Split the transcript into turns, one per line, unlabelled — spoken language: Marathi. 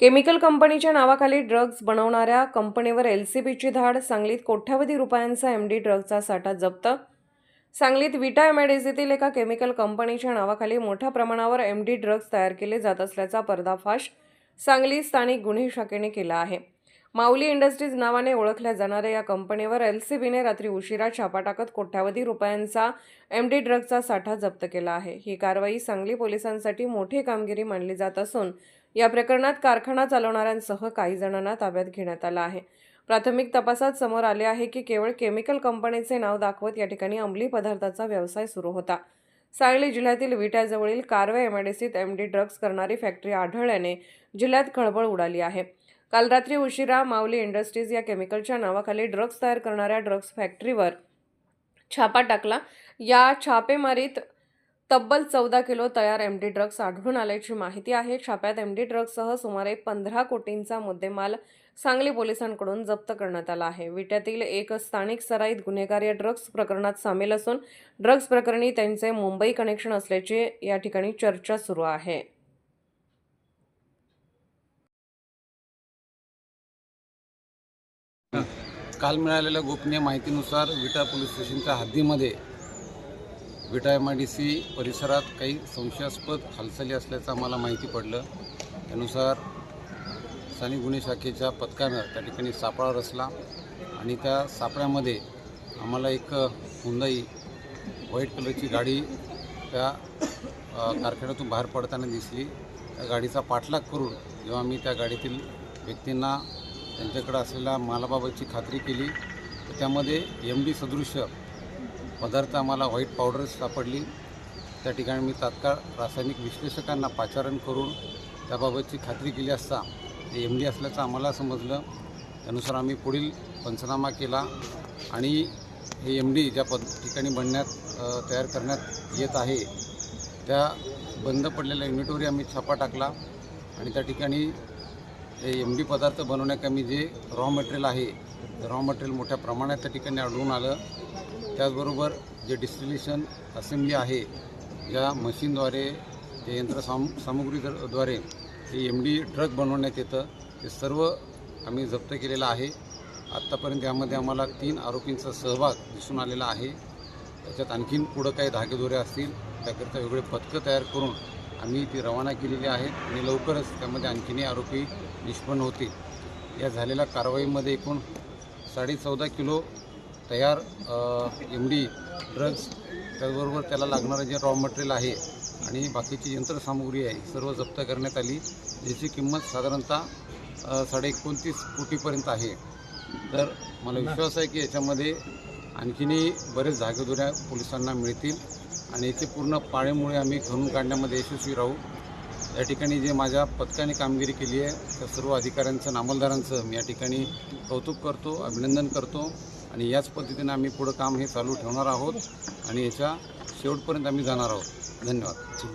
केमिकल कंपनीच्या नावाखाली ड्रग्ज बनवणाऱ्या कंपनीवर एल सी बीची धाड सांगलीत कोट्यावधी रुपयांचा एम डी ड्रग्जचा साठा जप्त. सांगलीत विटा एमआयडीसीतील एका केमिकल कंपनीच्या नावाखाली मोठ्या प्रमाणावर एम डी ड्रग्ज तयार केले जात असल्याचा पर्दाफाश सांगली स्थानिक गुन्हे शाखेने केला आहे. माऊली इंडस्ट्रीज नावाने ओळखल्या जाणाऱ्या या कंपनीवर एल सी बीने रात्री उशिरा छापा टाकत कोट्यावधी रुपयांचा एम डी ड्रग्जचा साठा जप्त केला आहे. ही कारवाई सांगली पोलिसांसाठी मोठी कामगिरी मानली जात असून या प्रकरणात कारखाना चालवणाऱ्यांसह काही जणांना ताब्यात घेण्यात आलं आहे. प्राथमिक तपासात समोर आले आहे की केवळ केमिकल कंपनीचे नाव दाखवत या ठिकाणी अंमली पदार्थाचा व्यवसाय सुरू होता. सांगली जिल्ह्यातील विट्याजवळील कारवे एमआयडीसीत एम डी ड्रग्ज करणारी फॅक्टरी आढळल्याने जिल्ह्यात खळबळ उडाली आहे. काल रात्री उशिरा माऊली इंडस्ट्रीज या केमिकलच्या नावाखाली ड्रग्ज तयार करणाऱ्या ड्रग्ज फॅक्टरीवर छापा टाकला. या छापेमारीत तब्बल चौदा किलो तयार एम डी ड्रग्ज आढळून आल्याची माहिती आहे. छाप्यात एम डी ड्रग्जसह सुमारे पंधरा कोटींचा मुद्देमाल सांगली पोलिसांकडून जप्त करण्यात आला आहे. विट्यातील एक स्थानिक सराईत गुन्हेगार या ड्रग्ज प्रकरणात सामील असून ड्रग्ज प्रकरणी त्यांचे मुंबई कनेक्शन असल्याची या ठिकाणी चर्चा सुरू आहे.
काल मिळालेल्या गोपनीय माहितीनुसार विटा पोलीस स्टेशनच्या हद्दीमध्ये Vita M I D C परिसरात काही संशयास्पद हालचाली असल्याचं आम्हाला माहिती पडलं. त्यानुसार स्थानिक गुन्हे शाखेच्या पथकानं त्या ठिकाणी सापळा रचला आणि त्या सापळ्यामध्ये आम्हाला एक हुंदाई व्हाईट कलरची गाडी त्या कारखान्यातून बाहेर पडताना दिसली. त्या गाडीचा पाठलाग करून जेव्हा मी त्या गाडीतील व्यक्तींना त्यांच्याकडे असलेल्या मालाबाबतची खात्री केली. तर त्यामध्ये एम डी सदृश्य पदार्थ आम्हाला व्हाईट पावडर सापडली. त्या ठिकाणी मी तात्काळ रासायनिक विश्लेषकांना पाचारण करून त्याबाबतची खात्री केली असता ते एम डी असल्याचं आम्हाला समजलं. त्यानुसार आम्ही पुढील पंचनामा केला आणि हे एम डी ज्या पद ठिकाणी बनण्यात तयार करण्यात येत आहे त्या बंद पडलेल्या युनिटवरही आम्ही छापा टाकला आणि त्या ठिकाणी एम डी पदार्थ बनवण्याकमी जे रॉ मटेरियल आहे रॉ मटेरियल मोठ्या प्रमाणात त्या ठिकाणी आढळून आलं. त्याचबरोबर जे डिस्टिलेशन असेंब्ली आहे ज्या मशीनद्वारे जे यंत्रसाम सामुग्रीद्वारे हे एम डी ड्रग बनवण्यात येतं. ते सर्व आम्ही जप्त केलेलं आहे. आत्तापर्यंत यामध्ये आम्हाला तीन आरोपींचा सहभाग दिसून आलेला आहे. त्याच्यात आणखीन पुढं काही धागेदोरे असतील त्याकरिता वेगळे पथकं तयार करून आम्ही ती रवाना केलेली आहेत आणि लवकरच त्यामध्ये आणखीनही आरोपी निष्पन्न होतील. या झालेल्या कारवाईमध्ये एकूण साडे चौदा किलो तयार एम डी ड्रग्ज त्याचबरोबर त्याला लागणारं जे रॉ मटेरियल आहे आणि बाकीची यंत्रसामुग्री आहे सर्व जप्त करण्यात आली. ज्याची किंमत साधारणतः साडे एकोणतीस कोटीपर्यंत आहे. तर मला विश्वास आहे की याच्यामध्ये आणखीनही बरेच जागेदोऱ्या पोलिसांना मिळतील. आणि याचे पूर्ण पाळेमुळे आम्ही घरून काढण्यामध्ये यशस्वी राहू. या ठिकाणी जे माझ्या पथकाने कामगिरी केली आहे त्या सर्व अधिकाऱ्यांचं नामलदारांचं अंमलदारांचं मी या ठिकाणी कौतुक करतो अभिनंदन करतो आणि याच पद्धतीने आम्ही पुढं काम हे चालू ठेवणार आहोत आणि याच्या शेवटपर्यंत आम्ही जाणार आहोत. धन्यवाद.